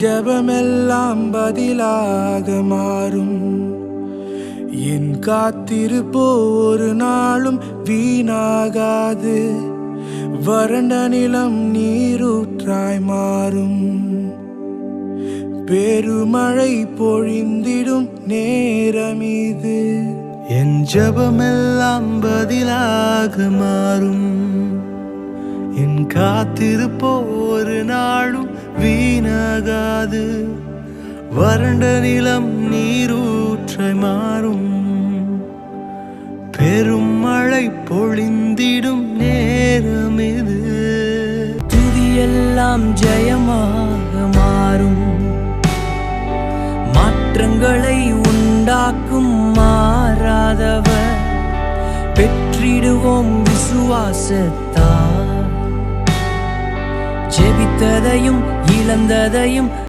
ஜபமெல்லாம் பதிலாக மாறும். என் காத்திருப்போ ஒரு நாளும் வீணாகாது. வறண்ட நிலம் நீரூற்றாய் மாறும். பெருமழை பொழிந்திடும் நேரம் இது என் ஜபமெல்லாம் பதிலாக மாறும். என் காத்திருப்போ ஒரு நாளும் ஆகாது. வறண்ட நிலம் நீரூற்றை மாறும். பெரும் மழை பொழிந்திடும் நேரம் இது. துதியெல்லாம் ஜெயமாக மாறும். மாற்றங்களை உண்டாக்கும் மாறாதவர். பெற்றிடுவோம் விசுவாசத்தார் ஜெபித்ததையும் இழந்ததையும்